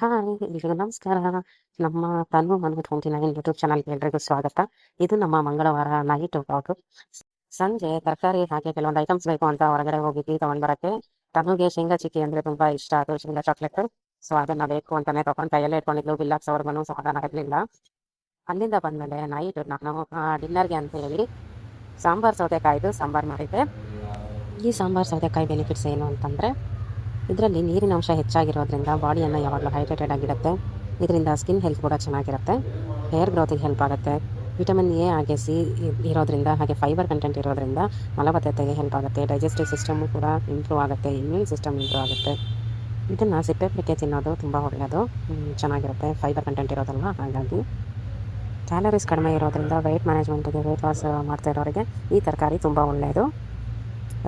Hi ಎಲ್ಲರಿಗೂ ನಮಸ್ಕಾರ. ನಮ್ಮ ತನು ಮನ್ಬಿಟ್ಟು ಟ್ವೆಂಟಿ ನೈನ್ ಯೂಟ್ಯೂಬ್ ಚಾನಲ್ಗೆ ಎಲ್ರಿಗೂ ಸ್ವಾಗತ. ಇದು ನಮ್ಮ ಮಂಗಳವಾರ ನೈಟ್ ಬ್ಲಾಗ್ ಸಂಜೆ ತರಕಾರಿ ಹಾಗೆ ಕೆಲವೊಂದು ಐಟಮ್ಸ್ ಬೇಕು ಅಂತ ಹೊರಗಡೆ ಹೋಗಿದ್ವಿ ತಗೊಂಡ್ ಬರಕ್ಕೆ. ತನುಗೆ ಶೇಂಗಾ ಚಿಕ್ಕಿ ಅಂದ್ರೆ ತುಂಬಾ ಇಷ್ಟ. ಅದು ಶೇಂಗಾ ಚಾಕ್ಲೇಟ್ ಸೊ ಅದನ್ನ ಬೇಕು ಅಂತಾನೆ ತಗೊಂಡ್ ಕೈಯಲ್ಲೇ ಇಟ್ಕೊಂಡಿದ್ಲು. ಬಿಲ್ಲಾಕ್ಸ್ ಅವ್ರಿಗೂ ಸಮಾಧಾನ ಇರಲಿಲ್ಲ ಅಲ್ಲಿಂದ ಬಂದ್ಮೇಲೆ ನೈಟ್ ನಾನು ಡಿನ್ನರ್ಗೆ ಅಂತ ಹೇಳಿ ಸಾಂಬಾರ್ ಸೌತೆಕಾಯ್ದು ಸಾಂಬಾರ್ ಮಾಡಿದ್ದೆ. ಈ ಸಾಂಬಾರ್ ಸೌತೆಕಾಯಿ ಬೆನಿಫಿಟ್ಸ್ ಏನು ಅಂತಂದ್ರೆ ಇದರಲ್ಲಿ ನೀರಿನ ಅಂಶ ಹೆಚ್ಚಾಗಿರೋದ್ರಿಂದ ಬಾಡಿಯನ್ನು ಯಾವಾಗಲೂ ಹೈಡ್ರೇಟೆಡ್ ಆಗಿರುತ್ತೆ. ಇದರಿಂದ ಸ್ಕಿನ್ ಹೆಲ್ತ್ ಕೂಡ ಚೆನ್ನಾಗಿರುತ್ತೆ. ಹೇರ್ ಗ್ರೋತಿಗೆ ಹೆಲ್ಪ್ ಆಗುತ್ತೆ. ವಿಟಮಿನ್ ಎ, ಹಾಗೆ ಸಿ ಇರೋದ್ರಿಂದ, ಹಾಗೆ ಫೈಬರ್ ಕಂಟೆಂಟ್ ಇರೋದ್ರಿಂದ ಮಲಬದ್ಧತೆಗೆ ಹೆಲ್ಪ್ ಆಗುತ್ತೆ. ಡೈಜೆಸ್ಟಿವ್ ಸಿಸ್ಟಮು ಕೂಡ ಇಂಪ್ರೂವ್ ಆಗುತ್ತೆ. ಇಮ್ಯೂನ್ ಸಿಸ್ಟಮ್ ಇಂಪ್ರೂವ್ ಆಗುತ್ತೆ. ಇದನ್ನು ಸಿಪ್ಪೆ ಪಿಕ್ಕೆ ತಿನ್ನೋದು ತುಂಬ ಒಳ್ಳೆಯದು ಚೆನ್ನಾಗಿರುತ್ತೆ. ಫೈಬರ್ ಕಂಟೆಂಟ್ ಇರೋದಲ್ಲ ಹಾಗಾಗಿ ಕ್ಯಾಲರೀಸ್ ಕಡಿಮೆ ಇರೋದ್ರಿಂದ ವೆಯ್ಟ್ ಮ್ಯಾನೇಜ್ಮೆಂಟಿಗೆ ವೆಯ್ಟ್ ಲಾಸ್ ಮಾಡ್ತಾ ಇರೋರಿಗೆ ಈ ತರಕಾರಿ ತುಂಬ ಒಳ್ಳೆಯದು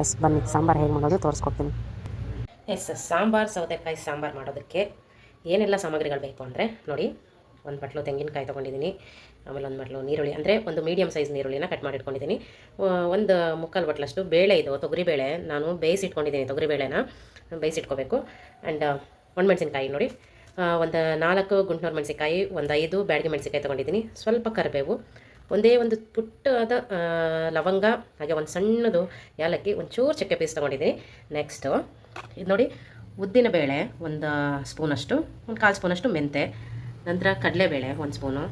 ಎಸ್, ಬನ್ನಿ. ಸಾಂಬಾರು ಹೇಗೆ ಮಾಡೋದು ತೋರಿಸ್ಕೊಡ್ತೀನಿ. ಎಸ್, ಸಾಂಬಾರು, ಸೌತೆಕಾಯಿ, ಸಾಂಬಾರು ಮಾಡೋದಕ್ಕೆ ಏನೆಲ್ಲ ಸಾಮಗ್ರಿಗಳು ಬೇಕು ಅಂದರೆ ನೋಡಿ, ಒಂದು ಬಟ್ಲು ತೆಂಗಿನಕಾಯಿ ತೊಗೊಂಡಿದ್ದೀನಿ, ಆಮೇಲೆ ಒಂದು ಬಟ್ಲು ನೀರುಳ್ಳಿ, ಅಂದರೆ ಒಂದು ಮೀಡಿಯಮ್ ಸೈಜ್ ನೀರುಳ್ಳಿನ ಕಟ್ ಮಾಡಿ ಇಟ್ಕೊಂಡಿದ್ದೀನಿ ಒಂದು ಮುಕ್ಕಾಲು ಬಟ್ಲಷ್ಟು ಬೇಳೆ ಇದು ತೊಗರಿಬೇಳೆ, ನಾನು ಬೇಯಿಸಿಟ್ಕೊಂಡಿದ್ದೀನಿ ತೊಗರಿಬೇಳೆನ ಬೇಯಿಸಿಟ್ಕೋಬೇಕು ಆ್ಯಂಡ್ ಒಣಮೆಣಸಿನ್ಕಾಯಿ ನೋಡಿ ಒಂದು ನಾಲ್ಕು ಗುಂಟ್ನೂರು ಮೆಣಸಿನಕಾಯಿ, ಒಂದು ಐದು ಬ್ಯಾಡಿಗೆ ಮೆಣಸಿನ್ಕಾಯಿ ತೊಗೊಂಡಿದ್ದೀನಿ. ಸ್ವಲ್ಪ ಕರಿಬೇವು, ಒಂದೇ ಒಂದು ಪುಟ್ಟದ ಲವಂಗ, ಹಾಗೆ ಒಂದು ಸಣ್ಣದು ಏಲಕ್ಕಿ, ಒಂಚೂರು ಚಕ್ಕೆ ಪೀಸ್ ತೊಗೊಂಡಿದ್ದೀನಿ. ನೆಕ್ಸ್ಟು ಇದು ನೋಡಿ, ಉದ್ದಿನ ಬೇಳೆ ಒಂದು ಸ್ಪೂನಷ್ಟು, ಒಂದು ಕಾಲು ಸ್ಪೂನಷ್ಟು ಮೆಂತೆ, ನಂತರ ಕಡಲೆಬೇಳೆ ಒಂದು ಸ್ಪೂನು,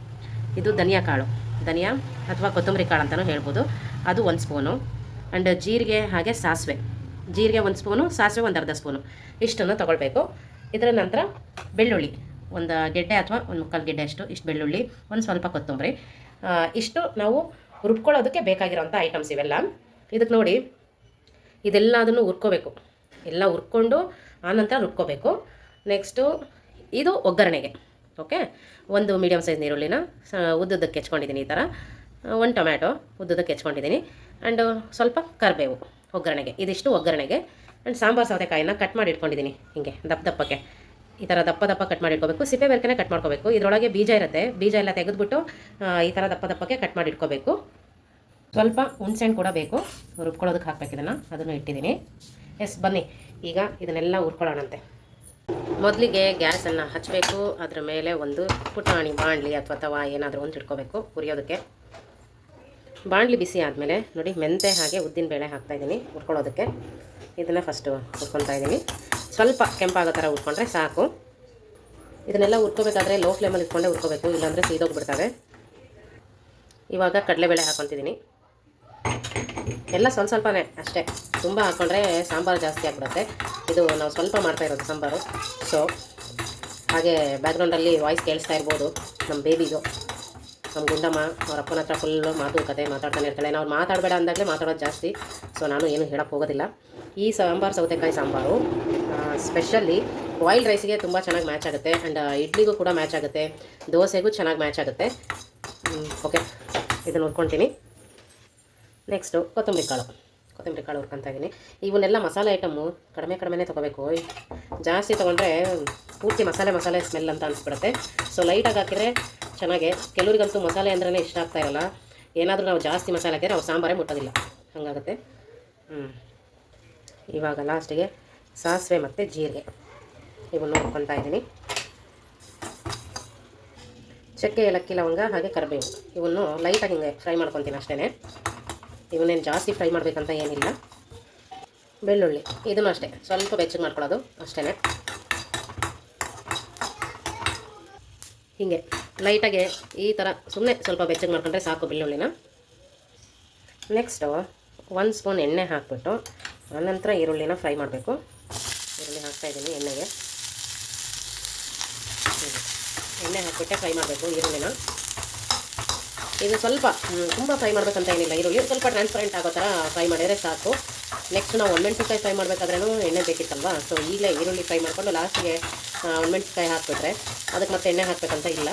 ಇದು ಧನಿಯಾ ಕಾಳು. ಧನಿಯಾ ಅಥವಾ ಕೊತ್ತಂಬರಿ ಕಾಳು ಅಂತಲೂ ಹೇಳ್ಬೋದು. ಅದು ಒಂದು ಸ್ಪೂನು. ಆ್ಯಂಡ್ ಜೀರಿಗೆ ಹಾಗೆ ಸಾಸಿವೆ. ಜೀರಿಗೆ ಒಂದು ಸ್ಪೂನು, ಸಾಸಿವೆ ಒಂದು ಅರ್ಧ ಸ್ಪೂನು. ಇಷ್ಟನ್ನು ತೊಗೊಳ್ಬೇಕು. ಇದರ ನಂತರ ಬೆಳ್ಳುಳ್ಳಿ. ಒಂದು ಗೆಡ್ಡೆ ಅಥವಾ ಒಂದು ಮುಕ್ಕಾಲು ಗೆಡ್ಡೆ ಅಷ್ಟು, ಇಷ್ಟು ಬೆಳ್ಳುಳ್ಳಿ, ಒಂದು ಸ್ವಲ್ಪ ಕೊತ್ತಂಬರಿ. ಇಷ್ಟು ನಾವು ರುಬ್ಕೊಳ್ಳೋದಕ್ಕೆ ಬೇಕಾಗಿರೋಂಥ ಐಟಮ್ಸ್ ಇವೆಲ್ಲ. ಇದಕ್ಕೆ ನೋಡಿ, ಇದೆಲ್ಲದನ್ನು ಹುರ್ಕೋಬೇಕು. ಎಲ್ಲ ಹುರ್ಕೊಂಡು ಆನಂತರ ರುಬ್ಕೋಬೇಕು. ನೆಕ್ಸ್ಟು ಇದು ಒಗ್ಗರಣೆಗೆ ಓಕೆ ಒಂದು ಮೀಡಿಯಮ್ ಸೈಜ್ ನೀರುಳ್ಳಿನ ಸ- ಉದ್ದುದ್ದಕ್ಕೆ ಹೆಚ್ಕೊಂಡಿದ್ದೀನಿ ಈ ಥರ ಒಂದು ಟೊಮ್ಯಾಟೊ ಉದ್ದುದ್ದಕ್ಕೆ ಹೆಚ್ಕೊಂಡಿದ್ದೀನಿ. ಆ್ಯಂಡ್ ಸ್ವಲ್ಪ ಕರಿಬೇವು ಒಗ್ಗರಣೆಗೆ, ಇದಿಷ್ಟು ಒಗ್ಗರಣೆಗೆ. ಆ್ಯಂಡ್ ಸಾಂಬಾರು ಸೌತೆಕಾಯಿನ ಕಟ್ ಮಾಡಿ ಇಟ್ಕೊಂಡಿದ್ದೀನಿ ಹಿಂಗೆ, ದಪ್ಪ ದಪ್ಪಕ್ಕೆ. ಈ ಥರ ದಪ್ಪ ದಪ್ಪ ಕಟ್ ಮಾಡಿ ಇಟ್ಕೋಬೇಕು. ಸಿಪ್ಪೆ ಬೆರಕೆನೇ ಕಟ್ ಮಾಡ್ಕೋಬೇಕು. ಇದರೊಳಗೆ ಬೀಜ ಇರುತ್ತೆ, ಬೀಜ ಎಲ್ಲ ತೆಗೆದುಬಿಟ್ಟು ಈ ಥರ ದಪ್ಪ ದಪ್ಪಕ್ಕೆ ಕಟ್ ಮಾಡಿ ಇಟ್ಕೋಬೇಕು. ಸ್ವಲ್ಪ ಹುಣ್ಸೆಹಣ್ಣು ಕೂಡ ಬೇಕು. ರುಬ್ಕೊಳ್ಳೋದಕ್ಕೆ ಹಾಕ್ಬೇಕು ಇದನ್ನು, ಅದನ್ನು ಇಟ್ಟಿದ್ದೀನಿ. ಎಸ್, ಬನ್ನಿ. ಈಗ ಇದನ್ನೆಲ್ಲ ಹುರ್ಕೊಳ್ಳೋಣಂತೆ. ಮೊದಲಿಗೆ ಗ್ಯಾಸನ್ನು ಹಚ್ಚಬೇಕು ಅದರ ಮೇಲೆ ಒಂದು ಪುಟಾಣಿ ಬಾಣಲಿ ಅಥವಾ ತವಾ ಏನಾದರೂ ಒಂದು ಇಟ್ಕೋಬೇಕು ಹುರಿಯೋದಕ್ಕೆ. ಬಾಣಲಿ ಬಿಸಿ ಆದಮೇಲೆ ನೋಡಿ ಮೆಂತೆ ಹಾಗೆ ಉದ್ದಿನ ಬೇಳೆ ಹಾಕ್ತಾಯಿದ್ದೀನಿ ಹುರ್ಕೊಳ್ಳೋದಕ್ಕೆ. ಇದನ್ನು ಫಸ್ಟು ಹುರ್ಕೊತಾ ಇದ್ದೀನಿ. ಸ್ವಲ್ಪ ಕೆಂಪಾಗೋ ಥರ ಹುರ್ಕೊಂಡ್ರೆ ಸಾಕು. ಇದನ್ನೆಲ್ಲ ಹುರ್ಕೋಬೇಕಾದ್ರೆ ಲೋ ಫ್ಲೇಮಲ್ಲಿ ಇಟ್ಕೊಂಡೇ ಹುರ್ಕೋಬೇಕು, ಇಲ್ಲಾಂದರೆ ಸೀದೋಗ್ಬಿಡ್ತವೆ. ಇವಾಗ ಕಡಲೆಬೇಳೆ ಹಾಕ್ಕೊತಿದ್ದೀನಿ ಎಲ್ಲ ಸ್ವಲ್ಪ ಸ್ವಲ್ಪನೇ ಅಷ್ಟೇ. ತುಂಬ ಹಾಕ್ಕೊಂಡ್ರೆ ಸಾಂಬಾರು ಜಾಸ್ತಿ ಆಗಿಬಿಡುತ್ತೆ. ಇದು ನಾವು ಸ್ವಲ್ಪ ಮಾಡ್ತಾ ಇರೋದು ಸಾಂಬಾರು. ಸೊ ಹಾಗೆ ಬ್ಯಾಕ್ಗ್ರೌಂಡಲ್ಲಿ ವಾಯ್ಸ್ ಕೇಳಿಸ್ತಾ ಇರ್ಬೋದು ನಮ್ಮ ಬೇಬಿದು ನಮ್ಮ ಗುಂಡಮ್ಮ, ಅವ್ರ ಅಪ್ಪನ ಹತ್ರ ಫುಲ್ಲು ಮಾತುಕತೆ ಮಾತಾಡ್ತಾನೆ ಇರ್ತಾಳೆ. ನಾವು ಮಾತಾಡಬೇಡ ಅಂದಾಗಲೇ ಮಾತಾಡೋದು ಜಾಸ್ತಿ. ಸೊ ನಾನು ಏನು ಹೇಳೋಕ್ಕೆ ಹೋಗೋದಿಲ್ಲ. ಈ ಸಾಂಬಾರು, ಸೌತೆಕಾಯಿ ಸಾಂಬಾರು ಸ್ಪೆಷಲಿ ಬಾಯ್ಲ್ಡ್ ರೈಸಿಗೆ ತುಂಬ ಚೆನ್ನಾಗಿ ಮ್ಯಾಚ್ ಆಗುತ್ತೆ. ಆ್ಯಂಡ್ ಇಡ್ಲಿಗೂ ಕೂಡ ಮ್ಯಾಚ್ ಆಗುತ್ತೆ. ದೋಸೆಗೂ ಚೆನ್ನಾಗಿ ಮ್ಯಾಚ್ ಆಗುತ್ತೆ. ಓಕೆ ಇದನ್ನು ಹುರ್ಕೊತೀನಿ ನೆಕ್ಸ್ಟು ಕೊತ್ತಂಬರಿ ಕಾಳು. ಕೊತ್ತಂಬರಿ ಕಾಳು ಹುರ್ಕೊತಾ ಇದ್ದೀನಿ ಇವನ್ನೆಲ್ಲ ಮಸಾಲೆ ಐಟಮು ಕಡಿಮೆ ಕಡಿಮೆನೇ ತೊಗೋಬೇಕು. ಜಾಸ್ತಿ ತೊಗೊಂಡ್ರೆ ಪೂರ್ತಿ ಮಸಾಲೆ ಮಸಾಲೆ ಸ್ಮೆಲ್ ಅಂತ ಅನಿಸ್ಬಿಡುತ್ತೆ. ಸೊ ಲೈಟಾಗಿ ಹಾಕಿದರೆ ಚೆನ್ನಾಗೆ. ಕೆಲವರಿಗಂತೂ ಮಸಾಲೆ ಅಂದ್ರೆ ಇಷ್ಟ ಆಗ್ತಾ ಇರಲ್ಲ. ಏನಾದರೂ ನಾವು ಜಾಸ್ತಿ ಮಸಾಲೆ ಹಾಕಿದರೆ ಅವು ಸಾಂಬಾರೇ ಮುಟ್ಟೋದಿಲ್ಲ. ಹಾಗಾಗುತ್ತೆ. ಹ್ಞೂ ಇವಾಗ ಲಾಸ್ಟಿಗೆ ಸಾಸಿವೆ ಮತ್ತು ಜೀರಿಗೆ. ಇವನ್ನು ಹುರ್ಕೊತಾ ಇದ್ದೀನಿ ಚಕ್ಕೆ ಏಲಕ್ಕಿ ಲವಂಗ ಹಾಗೆ ಕರಿಬೇವು. ಇವನ್ನು ಲೈಟಾಗಿ ಹಿಂಗೆ ಫ್ರೈ ಮಾಡ್ಕೊತೀನಿ ಅಷ್ಟೇ ಇವನ್ನೇನು ಜಾಸ್ತಿ ಫ್ರೈ ಮಾಡಬೇಕಂತ ಏನಿಲ್ಲ. ಬೆಳ್ಳುಳ್ಳಿ, ಇದನ್ನು ಅಷ್ಟೇ. ಸ್ವಲ್ಪ ಬೆಚ್ಚಗೆ ಮಾಡ್ಕೊಳ್ಳೋದು ಅಷ್ಟೇ ಹೀಗೆ, ಲೈಟಾಗೆ ಈ ಥರ ಸುಮ್ಮನೆ ಸ್ವಲ್ಪ ಬೆಚ್ಚಗೆ ಮಾಡ್ಕೊಂಡ್ರೆ ಸಾಕು ಬೆಳ್ಳುಳ್ಳಿನ. ನೆಕ್ಸ್ಟು ಒಂದು ಸ್ಪೂನ್ ಎಣ್ಣೆ ಹಾಕಿಬಿಟ್ಟು, ಆನಂತರ ಈರುಳ್ಳಿನ ಫ್ರೈ ಮಾಡಬೇಕು. ಈರುಳ್ಳಿ ಹಾಕ್ತಾಯಿದ್ದೀನಿ ಎಣ್ಣೆಗೆ. ಎಣ್ಣೆ ಹಾಕ್ಬಿಟ್ಟೆ ಫ್ರೈ ಮಾಡಬೇಕು ಈರುಳ್ಳಿನ. ಇದು ಸ್ವಲ್ಪ ತುಂಬ ಫ್ರೈ ಮಾಡಬೇಕಂತ ಏನಿಲ್ಲ. ಈರುಳ್ಳಿ ಸ್ವಲ್ಪ ಟ್ರಾನ್ಸ್ಪರೆಂಟ್ ಆಗೋ ಥರ ಫ್ರೈ ಮಾಡಿದರೆ ಸಾಕು. ನೆಕ್ಸ್ಟ್ ನಾವು ಒಣಮೆಣ್ಸಿನ್ಕಾಯಿ ಫ್ರೈ ಮಾಡಬೇಕಾದ್ರೂ ಎಣ್ಣೆ ಬೇಕಿತ್ತಲ್ವಾ? ಸೊ ಈಗಲೇ ಈರುಳ್ಳಿ ಫ್ರೈ ಮಾಡಿಕೊಂಡು ಲಾಸ್ಟಿಗೆ ಒಣಮೆಣ್ಸಿನ್ಕಾಯಿ ಹಾಕ್ಬಿಟ್ರೆ ಅದಕ್ಕೆ ಮತ್ತೆ ಎಣ್ಣೆ ಹಾಕಬೇಕಂತ ಇಲ್ಲ.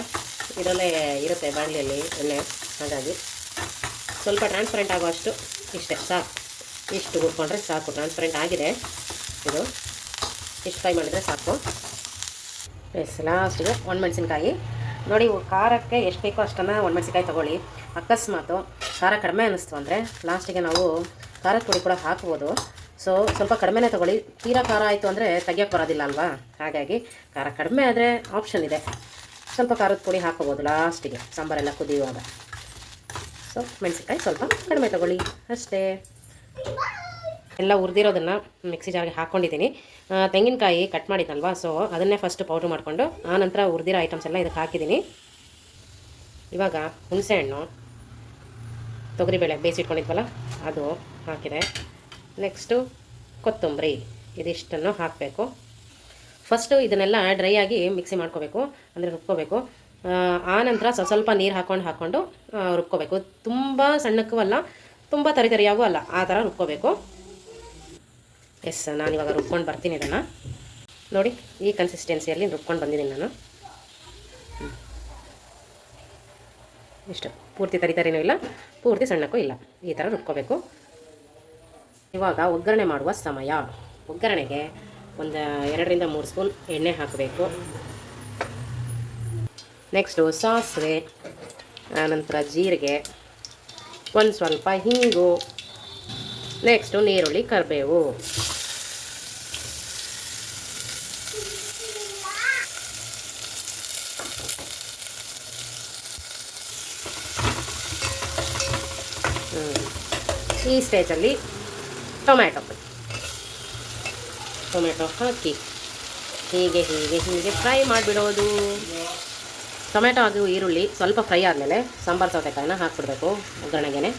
ಇದರಲ್ಲೇ ಇರುತ್ತೆ ಬಾಣಲಿಯಲ್ಲಿ ಎಣ್ಣೆ. ಹಾಗಾಗಿ ಸ್ವಲ್ಪ ಟ್ರಾನ್ಸ್ಪರೆಂಟ್ ಆಗೋ ಅಷ್ಟು ಇಷ್ಟೇ, ಸಾಕು. ಇಷ್ಟು ಹುರ್ಕೊಂಡ್ರೆ ಸಾಕು ಟ್ರಾನ್ಸ್ಪರೆಂಟ್ ಆಗಿದೆ ಇದು. ಇಷ್ಟು ಫ್ರೈ ಮಾಡಿದರೆ ಸಾಕು. ಎಸ್ ಲಾಸ್ಟಿಗೆ ಒಣಮೆಣ್ಸಿನ್ಕಾಯಿ ನೋಡಿ ಖಾರಕ್ಕೆ ಎಷ್ಟು ಬೇಕೋ ಅಷ್ಟನ್ನು ಒಣಮೆಣ್ಸಿನ್ಕಾಯಿ ತೊಗೊಳ್ಳಿ. ಅಕಸ್ಮಾತು ಖಾರ ಕಡಿಮೆ ಅನ್ನಿಸ್ತು ಅಂದರೆ ಲಾಸ್ಟಿಗೆ ನಾವು ಖಾರದ ಪುಡಿ ಕೂಡ ಹಾಕ್ಬೋದು. ಸೊ ಸ್ವಲ್ಪ ಕಡಿಮೆನೇ ತೊಗೊಳ್ಳಿ. ತೀರಾ ಖಾರ ಆಯಿತು ಅಂದರೆ ತೆಗಿಯೋಕ್ಕೆ ಬರೋದಿಲ್ಲ ಅಲ್ವಾ? ಹಾಗಾಗಿ ಖಾರ ಕಡಿಮೆ ಆದರೆ ಆಪ್ಷನ್ ಇದೆ. ಸ್ವಲ್ಪ ಖಾರದ ಪುಡಿ ಹಾಕೋಬೋದು ಲಾಸ್ಟಿಗೆ ಸಾಂಬಾರೆಲ್ಲ ಕುದಿಯುವಾಗ. ಸೊ ಮೆಣಸಿನ್ಕಾಯಿ ಸ್ವಲ್ಪ ಕಡಿಮೆ ತೊಗೊಳ್ಳಿ. ಅಷ್ಟೇ. ಎಲ್ಲ ಹುರಿದಿರೋದನ್ನು ಮಿಕ್ಸಿ ಜಾರ್ಗೆ ಹಾಕ್ಕೊಂಡಿದ್ದೀನಿ ತೆಂಗಿನಕಾಯಿ ಕಟ್ ಮಾಡಿದ್ದಲ್ವಾ ಸೊ ಅದನ್ನೇ ಫಸ್ಟ್ ಪೌಡ್ರ್ ಮಾಡಿಕೊಂಡು ಆನಂತರ ಹುರಿದಿರೋ ಐಟಮ್ಸ್ ಎಲ್ಲ ಇದಕ್ಕೆ ಹಾಕಿದ್ದೀನಿ. ಇವಾಗ ಹುಣಸೆಹಣ್ಣು ತೊಗರಿಬೇಳೆ ಬೇಯಿಸಿಟ್ಕೊಂಡಿದ್ವಲ್ಲ ಅದು ಹಾಕಿದೆ. ನೆಕ್ಸ್ಟು ಕೊತ್ತಂಬರಿ, ಇದಿಷ್ಟನ್ನು ಹಾಕಬೇಕು. ಫಸ್ಟು ಇದನ್ನೆಲ್ಲ ಡ್ರೈ ಆಗಿ ಮಿಕ್ಸಿ ಮಾಡ್ಕೋಬೇಕು, ಅಂದರೆ ರುಬ್ಕೋಬೇಕು. ಆನಂತರ ಸ್ವಲ್ಪ ಸ್ವಲ್ಪ ನೀರು ಹಾಕ್ಕೊಂಡು ಹಾಕ್ಕೊಂಡು ರುಬ್ಕೋಬೇಕು. ತುಂಬ ಸಣ್ಣಕ್ಕೂ ಅಲ್ಲ, ತುಂಬ ತರಿತರಿಯಾಗೂ ಅಲ್ಲ, ಆ ಥರ ರುಬ್ಕೋಬೇಕು. ಎಸ್ ನಾನಿವಾಗ ರುಬ್ಕೊಂಡು ಬರ್ತೀನಿ ಇದನ್ನು. ನೋಡಿ, ಈ ಕನ್ಸಿಸ್ಟೆನ್ಸಿಯಲ್ಲಿ ರುಬ್ಕೊಂಡು ಬಂದಿದ್ದೀನಿ ನಾನು. ಇಷ್ಟು. ಪೂರ್ತಿ ತರಿತಾರೇನೂ ಇಲ್ಲ, ಪೂರ್ತಿ ಸಣ್ಣಕ್ಕೂ ಇಲ್ಲ. ಈ ಥರ ರುಬ್ಕೋಬೇಕು. ಇವಾಗ ಒಗ್ಗರಣೆ ಮಾಡುವ ಸಮಯ. ಒಗ್ಗರಣೆಗೆ ಒಂದು ಎರಡರಿಂದ ಮೂರು ಸ್ಪೂನ್ ಎಣ್ಣೆ ಹಾಕಬೇಕು. ನೆಕ್ಸ್ಟು ಸಾಸಿವೆ, ಆನಂತರ ಜೀರಿಗೆ, ಒಂದು ಸ್ವಲ್ಪ ಹಿಂಗು. ನೆಕ್ಸ್ಟು ನೀರುಳ್ಳಿ ಕರಿಬೇವು. ಈ ಸ್ಟೇಜಲ್ಲಿ ಟೊಮ್ಯಾಟೊ ಟೊಮೆಟೊ ಹಾಕಿ ಹೀಗೆ ಹೀಗೆ ಹೀಗೆ ಫ್ರೈ ಮಾಡಿಬಿಡೋದು. ಟೊಮೆಟೊ ಹಾಗೂ ಈರುಳ್ಳಿ ಸ್ವಲ್ಪ ಫ್ರೈ ಆದಮೇಲೆ ಸಾಂಬಾರು ಸೌತೆಕಾಯಿನ ಹಾಕ್ಬಿಡ್ಬೇಕು ಒಗ್ಗರಣೆಗೆ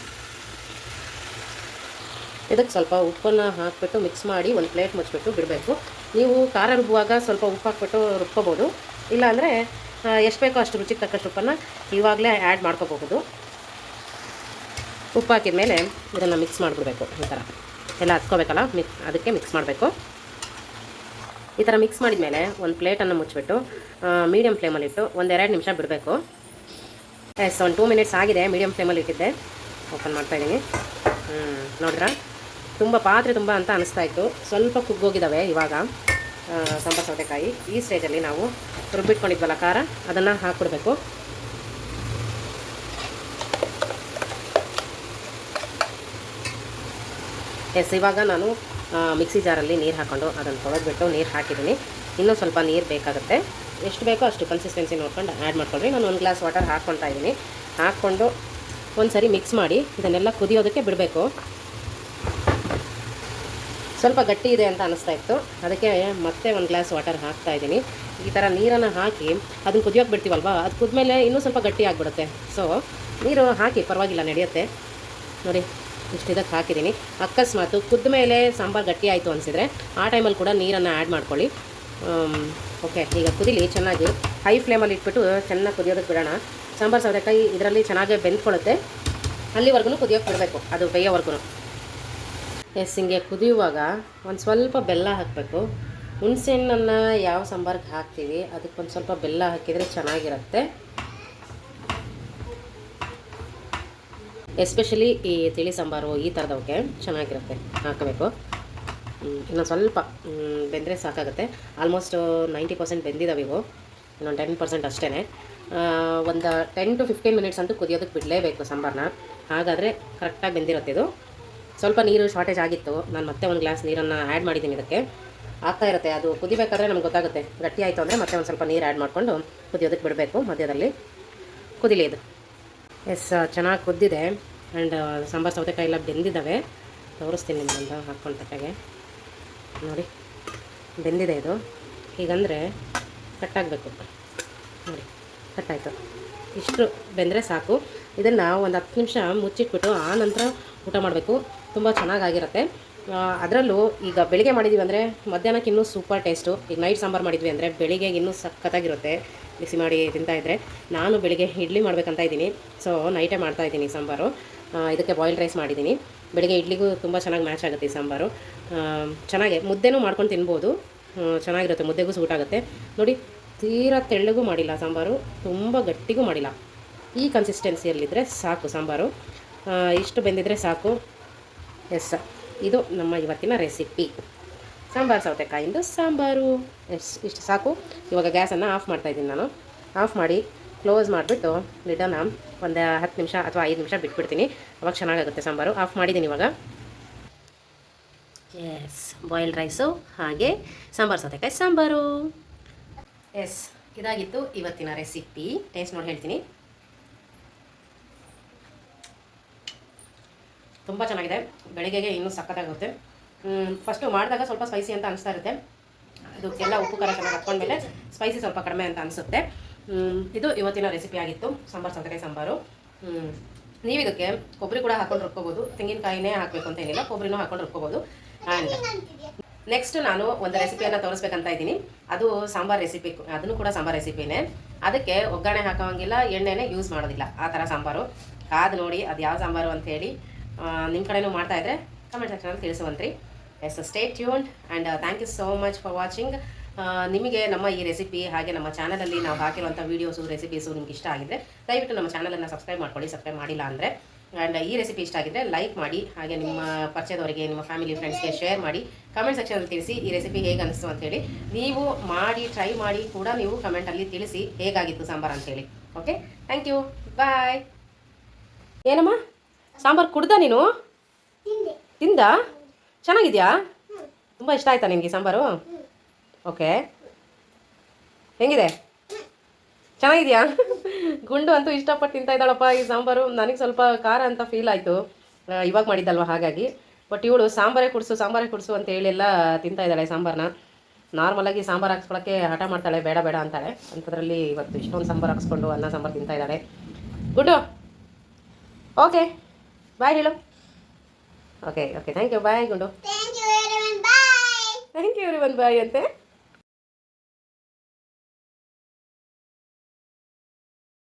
ಇದಕ್ಕೆ ಸ್ವಲ್ಪ ಉಪ್ಪನ್ನು ಹಾಕಿಬಿಟ್ಟು ಮಿಕ್ಸ್ ಮಾಡಿ ಒಂದು ಪ್ಲೇಟ್ ಮುಚ್ಚಿಬಿಟ್ಟು ಬಿಡಬೇಕು. ನೀವು ಖಾರ ರುಬ್ಬುವಾಗ ಸ್ವಲ್ಪ ಉಪ್ಪು ಹಾಕ್ಬಿಟ್ಟು ರುಬ್ಕೋಬೋದು. ಇಲ್ಲಾಂದರೆ ಎಷ್ಟು ಬೇಕೋ ಅಷ್ಟು ರುಚಿಗೆ ತಕ್ಕಷ್ಟು ಉಪ್ಪನ್ನು ಇವಾಗಲೇ ಆ್ಯಡ್ ಮಾಡ್ಕೋಬಹುದು. ಉಪ್ಪು ಹಾಕಿದ ಮೇಲೆ ಇದನ್ನು ಮಿಕ್ಸ್ ಮಾಡಿಬಿಡ್ಬೇಕು ಈ ಥರ ಎಲ್ಲ ಹತ್ಕೋಬೇಕಲ್ಲ? ಮಿಕ್ ಅದಕ್ಕೆ ಮಿಕ್ಸ್ ಮಾಡಬೇಕು. ಈ ಥರ ಮಿಕ್ಸ್ ಮಾಡಿದ ಮೇಲೆ ಒಂದು ಪ್ಲೇಟನ್ನು ಮುಚ್ಚಿಬಿಟ್ಟು ಮೀಡಿಯಮ್ ಫ್ಲೇಮಲ್ಲಿಟ್ಟು ಒಂದೆರಡು ನಿಮಿಷ ಬಿಡಬೇಕು. ಎಸ್ ಒಂದು ಟೂ ಮಿನಿಟ್ಸ್ ಆಗಿದೆ ಮೀಡಿಯಮ್ ಫ್ಲೇಮಲ್ಲಿ ಇಟ್ಟಿದ್ದೆ. ಓಪನ್ ಮಾಡ್ತಾಯಿದ್ದೀನಿ ಹ್ಞೂ ನೋಡಿದ್ರಾ? ತುಂಬ ಪಾತ್ರೆ ತುಂಬ ಅಂತ ಅನಿಸ್ತಾ ಇತ್ತು. ಸ್ವಲ್ಪ ಕುಗ್ಗೋಗಿದ್ದಾವೆ ಇವಾಗ ಸಾಂಬಾರ್ ಸೌತೆಕಾಯಿ. ಈ ಸ್ಟೇಜಲ್ಲಿ ನಾವು ರುಬ್ಬಿಟ್ಕೊಂಡಿದ್ವಲ್ಲ ಖಾರ, ಅದನ್ನು ಹಾಕ್ಬಿಡ್ಬೇಕು ಎಸ್ ಇವಾಗ ನಾನು ಮಿಕ್ಸಿ ಜಾರಲ್ಲಿ ನೀರು ಹಾಕ್ಕೊಂಡು ಅದನ್ನು ತೊಳೆದ್ಬಿಟ್ಟು ನೀರು ಹಾಕಿದ್ದೀನಿ. ಇನ್ನೂ ಸ್ವಲ್ಪ ನೀರು ಬೇಕಾಗುತ್ತೆ. ಎಷ್ಟು ಬೇಕೋ ಅಷ್ಟು ಕನ್ಸಿಸ್ಟೆನ್ಸಿ ನೋಡ್ಕೊಂಡು ಆ್ಯಡ್ ಮಾಡ್ಕೊಳ್ರಿ. ನಾನು ಒಂದು ಗ್ಲಾಸ್ ವಾಟರ್ ಹಾಕ್ಕೊತಾ ಇದ್ದೀನಿ. ಹಾಕ್ಕೊಂಡು ಒಂದು ಸರಿ ಮಿಕ್ಸ್ ಮಾಡಿ ಇದನ್ನೆಲ್ಲ ಕುದಿಯೋದಕ್ಕೆ ಬಿಡಬೇಕು. ಸ್ವಲ್ಪ ಗಟ್ಟಿ ಇದೆ ಅಂತ ಅನಿಸ್ತಾ ಇತ್ತು. ಅದಕ್ಕೆ ಮತ್ತೆ ಒಂದು ಗ್ಲಾಸ್ ವಾಟರ್ ಹಾಕ್ತಾ ಇದ್ದೀನಿ. ಈ ಥರ ನೀರನ್ನು ಹಾಕಿ ಅದನ್ನು ಕುದಿಯೋಕೆ ಬಿಡ್ತೀವಲ್ವಾ? ಅದು ಕುದ್ಮೇಲೆ ಇನ್ನೂ ಸ್ವಲ್ಪ ಗಟ್ಟಿ ಆಗಿಬಿಡುತ್ತೆ. ಸೊ ನೀರು ಹಾಕಿ ಪರವಾಗಿಲ್ಲ, ನಡೆಯುತ್ತೆ. ನೋಡಿ, ಇಷ್ಟು ಇದಕ್ಕೆ ಹಾಕಿದ್ದೀನಿ ಅಕಸ್ಮಾತು ಕುದ್ದ ಮೇಲೆ ಸಾಂಬಾರು ಗಟ್ಟಿ ಆಯಿತು ಅನಿಸಿದರೆ ಆ ಟೈಮಲ್ಲಿ ಕೂಡ ನೀರನ್ನು ಆ್ಯಡ್ ಮಾಡ್ಕೊಳ್ಳಿ. ಓಕೆ ಈಗ ಕುದಿಲಿ, ಚೆನ್ನಾಗಿ ಹೈ ಫ್ಲೇಮಲ್ಲಿ ಇಟ್ಬಿಟ್ಟು ಚೆನ್ನಾಗಿ ಕುದಿಯೋದಕ್ಕೆ ಬಿಡೋಣ. ಸಾಂಬಾರು ಸೌತೆಕಾಯಿ ಇದರಲ್ಲಿ ಚೆನ್ನಾಗಿ ಬೆಂದ್ಕೊಳ್ಳುತ್ತೆ. ಅಲ್ಲಿವರೆಗೂ ಕುದಿಯೋಕೆ ಬಿಡಬೇಕು. ಅದು ಬೇಯೋವರೆಗೂ ಎಸ್ ಹಿಂಗೆ ಕುದಿಯುವಾಗ ಒಂದು ಸ್ವಲ್ಪ ಬೆಲ್ಲ ಹಾಕಬೇಕು. ಹುಣಸೆಹಣ್ಣನ್ನು ಯಾವ ಸಾಂಬಾರಿಗೆ ಹಾಕ್ತೀವಿ, ಅದಕ್ಕೊಂದು ಸ್ವಲ್ಪ ಬೆಲ್ಲ ಹಾಕಿದರೆ ಚೆನ್ನಾಗಿರುತ್ತೆ. ಎಸ್ಪೆಷಲಿ ಈ ತಿಳಿ ಸಾಂಬಾರು ಈ ಥರದವಕ್ಕೆ ಚೆನ್ನಾಗಿರುತ್ತೆ, ಹಾಕಬೇಕು. ಇನ್ನೊಂದು ಸ್ವಲ್ಪ ಬೆಂದರೆ ಸಾಕಾಗುತ್ತೆ. ಆಲ್ಮೋಸ್ಟ್ ನೈಂಟಿ ಪರ್ಸೆಂಟ್ ಬೆಂದಿದ್ದಾವೆ ಇವು. ಇನ್ನೊಂದು ಟೆನ್ ಪರ್ಸೆಂಟ್ ಅಷ್ಟೇ ಒಂದು ಟೆನ್ ಟು ಫಿಫ್ಟೀನ್ ಮಿನಿಟ್ಸ್ ಅಂತೂ ಕುದಿಯೋದಕ್ಕೆ ಬಿಡಲೇಬೇಕು ಸಾಂಬಾರನ್ನ ಹಾಗಾದರೆ ಕರೆಕ್ಟಾಗಿ ಬೆಂದಿರುತ್ತೆ ಇದು. ಸ್ವಲ್ಪ ನೀರು ಶಾರ್ಟೇಜ್ ಆಗಿತ್ತು. ನಾನು ಮತ್ತೆ ಒಂದು ಗ್ಲಾಸ್ ನೀರನ್ನು ಆ್ಯಡ್ ಮಾಡಿದ್ದೀನಿ ಇದಕ್ಕೆ. ಆಗ್ತಾ ಇರುತ್ತೆ. ಅದು ಕುದಿಬೇಕಾದ್ರೆ ನಮ್ಗೆ ಗೊತ್ತಾಗುತ್ತೆ. ಗಟ್ಟಿ ಆಯಿತು ಅಂದರೆ ಮತ್ತೆ ಒಂದು ಸ್ವಲ್ಪ ನೀರು ಆ್ಯಡ್ ಮಾಡಿಕೊಂಡು ಕುದಿಯೋದಕ್ಕೆ ಬಿಡಬೇಕು ಮಧ್ಯದಲ್ಲಿ. ಕುದಿಲಿ ಇದು. ಎಸ್ ಚೆನ್ನಾಗಿ ಕುದ್ದಿದೆ. ಆ್ಯಂಡ್ ಸಾಂಬಾರು ಸೌತೆಕಾಯಿ ಎಲ್ಲ ಬೆಂದಿದ್ದಾವೆ ತೋರಿಸ್ತೀನಿ ನಿಮ್ಮಂತ ಹಾಕ್ಕೊಂಡು ತಟ್ಟೆಗೆ. ನೋಡಿ, ಬೆಂದಿದೆ ಇದು. ಹೀಗಂದರೆ ಕಟ್ಟಾಗಬೇಕು ನೋಡಿ ಕಟ್ಟಾಯಿತು ಇಷ್ಟು ಬೆಂದರೆ ಸಾಕು. ಇದನ್ನು ಒಂದು ಹತ್ತು ನಿಮಿಷ ಮುಚ್ಚಿಟ್ಬಿಟ್ಟು ಆ ನಂತರ ಊಟ ಮಾಡಬೇಕು. ತುಂಬ ಚೆನ್ನಾಗಾಗಿರುತ್ತೆ. ಅದರಲ್ಲೂ ಈಗ ಬೆಳಿಗ್ಗೆ ಮಾಡಿದ್ದೀವಿ ಅಂದರೆ ಮಧ್ಯಾಹ್ನಕ್ಕೆ ಇನ್ನೂ ಸೂಪರ್ ಟೇಸ್ಟು. ಈಗ ನೈಟ್ ಸಾಂಬಾರು ಮಾಡಿದ್ವಿ ಅಂದರೆ ಬೆಳಿಗ್ಗೆ ಇನ್ನೂ ಸಖತ್ತಾಗಿರುತ್ತೆ ಬಿಸಿ ಮಾಡಿ ತಿಂತಾ ಇದ್ದರೆ ನಾನು ಬೆಳಿಗ್ಗೆ ಇಡ್ಲಿ ಮಾಡಬೇಕಂತ ಇದ್ದೀನಿ. ಸೊ ನೈಟೇ ಮಾಡ್ತಾ ಇದ್ದೀನಿ ಸಾಂಬಾರು. ಇದಕ್ಕೆ ಬಾಯ್ಲ್ ರೈಸ್ ಮಾಡಿದ್ದೀನಿ. ಬೆಳಿಗ್ಗೆ ಇಡ್ಲಿಗೂ ತುಂಬ ಚೆನ್ನಾಗಿ ಮ್ಯಾಚ್ ಆಗುತ್ತೆ ಈ ಸಾಂಬಾರು. ಚೆನ್ನಾಗೆ ಮುದ್ದೆನೂ ಮಾಡ್ಕೊಂಡು ತಿನ್ಬೋದು. ಚೆನ್ನಾಗಿರುತ್ತೆ, ಮುದ್ದೆಗೂ ಸೂಟ್ ಆಗುತ್ತೆ. ನೋಡಿ, ತೀರಾ ತೆಳ್ಳಗೂ ಮಾಡಿಲ್ಲ ಸಾಂಬಾರು, ತುಂಬ ಗಟ್ಟಿಗೂ ಮಾಡಿಲ್ಲ. ಈ ಕನ್ಸಿಸ್ಟೆನ್ಸಿಯಲ್ಲಿದ್ದರೆ ಸಾಕು ಸಾಂಬಾರು. ಇಷ್ಟು ಬೆಂದಿದ್ರೆ ಸಾಕು. ಎಸ್ ಇದು ನಮ್ಮ ಇವತ್ತಿನ ರೆಸಿಪಿ ಸಾಂಬಾರು ಸೌತೆಕಾಯಿಂದ ಸಾಂಬಾರು. ಎಸ್, ಇಷ್ಟು ಸಾಕು. ಇವಾಗ ಗ್ಯಾಸನ್ನು ಆಫ್ ಮಾಡ್ತಾಯಿದ್ದೀನಿ ನಾನು. ಆಫ್ ಮಾಡಿ ಕ್ಲೋಸ್ ಮಾಡಿಬಿಟ್ಟು ಲಿಡನ್ನು ಒಂದು ಹತ್ತು ನಿಮಿಷ ಅಥವಾ ಐದು ನಿಮಿಷ ಬಿಟ್ಬಿಡ್ತೀನಿ. ಅವಾಗ ಚೆನ್ನಾಗಾಗುತ್ತೆ ಸಾಂಬಾರು. ಆಫ್ ಮಾಡಿದ್ದೀನಿ ಇವಾಗ. ಎಸ್ ಬಾಯ್ಲ್ಡ್ ರೈಸು ಹಾಗೆ ಸಾಂಬಾರು ಸೌತೆಕಾಯಿ ಸಾಂಬಾರು. ಎಸ್, ಇದಾಗಿತ್ತು ಇವತ್ತಿನ ರೆಸಿಪಿ ಟೇಸ್ಟ್ ನೋಡಿ ಹೇಳ್ತೀನಿ. ತುಂಬ ಚೆನ್ನಾಗಿದೆ. ಬೆಳಿಗ್ಗೆಗೆ ಇನ್ನೂ ಸಕ್ಕತ್ತಾಗುತ್ತೆ ಫಸ್ಟು ಮಾಡಿದಾಗ ಸ್ವಲ್ಪ ಸ್ಪೈಸಿ ಅಂತ ಅನಿಸ್ತಾ ಇರುತ್ತೆ. ಅದು ಎಲ್ಲ ಉಪ್ಪು, ಖಾರ ಚೆನ್ನಾಗಿ ಹಾಕ್ಕೊಂಡ್ಮೇಲೆ ಸ್ಪೈಸಿ ಸ್ವಲ್ಪ ಕಡಿಮೆ ಅಂತ ಅನಿಸುತ್ತೆ. ಇದು ಇವತ್ತಿನ ರೆಸಿಪಿ ಆಗಿತ್ತು. ಸಾಂಬಾರು, ಸೌತೆಕಾಯಿ, ಸಾಂಬಾರು. ನೀವು ಇದಕ್ಕೆ ಕೊಬ್ಬರಿ ಕೂಡ ಹಾಕೊಂಡು ರುಬ್ಕೋಬೋದು. ತೆಂಗಿನಕಾಯಿನೇ ಹಾಕಬೇಕು ಅಂತ ಏನಿಲ್ಲ, ಕೊಬ್ಬರಿನೂ ಹಾಕೊಂಡು ರುಬ್ಕೋಬೋದು. ಆ್ಯಂಡ್ ನೆಕ್ಸ್ಟ್ ನಾನು ಒಂದು ರೆಸಿಪಿಯನ್ನು ತೋರಿಸ್ಬೇಕಂತ ಇದ್ದೀನಿ. ಅದು ಸಾಂಬಾರು ರೆಸಿಪಿ ಅದನ್ನು ಕೂಡ ಸಾಂಬಾರು ರೆಸಿಪಿನೇ ಅದಕ್ಕೆ ಒಗ್ಗರಣೆ ಹಾಕೋಂಗಿಲ್ಲ ಎಣ್ಣೆನೇ ಯೂಸ್ ಮಾಡೋದಿಲ್ಲ. ಆ ಥರ ಸಾಂಬಾರು. ಕಾದು ನೋಡಿ ಅದು ಯಾವ ಸಾಂಬಾರು ಹೇಳಿ. ನಿಮ್ಮ ಕಡೆನೂ ಮಾಡ್ತಾ ಇದ್ರೆ ಕಮೆಂಟ್ ಸೆಕ್ಷನಲ್ಲಿ ತಿಳಿಸುವಂತ್ರಿ. Yes stay tuned and thank you so much for watching ನಿಮಗೆ ನಮ್ಮ ಈ ರೆಸಿಪಿ ಹಾಗೆ ನಮ್ಮ ಚಾನಲಲ್ಲಿ ನಾವು ಹಾಕಿರುವಂಥ ವೀಡಿಯೋಸು ರೆಸಿಪೀಸು ನಿಮ್ಗೆ ಇಷ್ಟ ಆಗಿದ್ರೆ ದಯವಿಟ್ಟು ನಮ್ಮ ಚಾನಲನ್ನು ಸಬ್ಸ್ಕ್ರೈಬ್ ಮಾಡ್ಕೊಳ್ಳಿ. ಸಬ್ಸ್ಕ್ರೈಬ್ ಮಾಡಿಲ್ಲ ಅಂದರೆ ಆ್ಯಂಡ್ ಈ ರೆಸಿಪಿ ಇಷ್ಟ ಆಗಿದ್ರೆ ಲೈಕ್ ಮಾಡಿ, ಹಾಗೆ ನಿಮ್ಮ ಪರಿಚಯದವರಿಗೆ, ನಿಮ್ಮ ಫ್ಯಾಮಿಲಿ ಫ್ರೆಂಡ್ಸ್ಗೆ ಶೇರ್ ಮಾಡಿ ಕಮೆಂಟ್ ಸೆಕ್ಷನಲ್ಲಿ ತಿಳಿಸಿ ಈ ರೆಸಿಪಿ ಹೇಗೆ ಅನಿಸ್ತು ಅಂತೇಳಿ ನೀವು ಮಾಡಿ ಟ್ರೈ ಮಾಡಿ ಕೂಡ ನೀವು ಕಮೆಂಟಲ್ಲಿ ತಿಳಿಸಿ ಹೇಗಾಗಿತ್ತು ಸಾಂಬಾರು ಅಂತೇಳಿ ಓಕೆ ಥ್ಯಾಂಕ್ ಯು ಬಾಯ್ ಏನಮ್ಮ? ಸಾಂಬಾರು ಕುಡ್ದ ನೀನು? ತಿಂದ. ಚೆನ್ನಾಗಿದ್ಯಾ? ತುಂಬ ಇಷ್ಟ ಆಯ್ತಾ ನಿನಗೆ ಸಾಂಬಾರು? ಓಕೆ. ಹೆಂಗಿದೆ? ಚೆನ್ನಾಗಿದ್ಯಾ? ಗುಂಡು ಅಂತೂ ಇಷ್ಟಪಟ್ಟು ತಿಂತಾ ಇದ್ದಾಳಪ್ಪ ಈ ಸಾಂಬಾರು. ನನಗೆ ಸ್ವಲ್ಪ ಖಾರ ಅಂತ ಫೀಲ್ ಆಯಿತು. ಇವಾಗ ಮಾಡಿದ್ದಲ್ವ ಹಾಗಾಗಿ. ಬಟ್ ಇವಳು ಸಾಂಬಾರೇ ಕುಡಿಸು ಸಾಂಬಾರೇ ಕುಡಿಸು ಅಂತ ಹೇಳಿಲ್ಲ ತಿಂತಾ ಇದ್ದಾಳೆ ಸಾಂಬಾರನ್ನ ನಾರ್ಮಲಾಗಿ ಸಾಂಬಾರು ಹಾಕ್ಸ್ಕೊಳಕ್ಕೆ ಹಠ ಮಾಡ್ತಾಳೆ ಬೇಡ ಬೇಡ ಅಂತಾಳೆ. ಅಂಥದ್ರಲ್ಲಿ ಇವತ್ತು ಇಷ್ಟೊಂದು ಸಾಂಬಾರು ಹಾಕ್ಸ್ಕೊಂಡು ಅನ್ನ ಸಾಂಬಾರು ತಿಂತಾ ಇದ್ದಾಳೆ. ಗುಡ್ಡು ಓಕೆ. ಬಾಯ್ ಹೇಳು okay okay thank you bye Gundu Thank you everyone. Bye. Thank you everyone bye ಅಂತೆ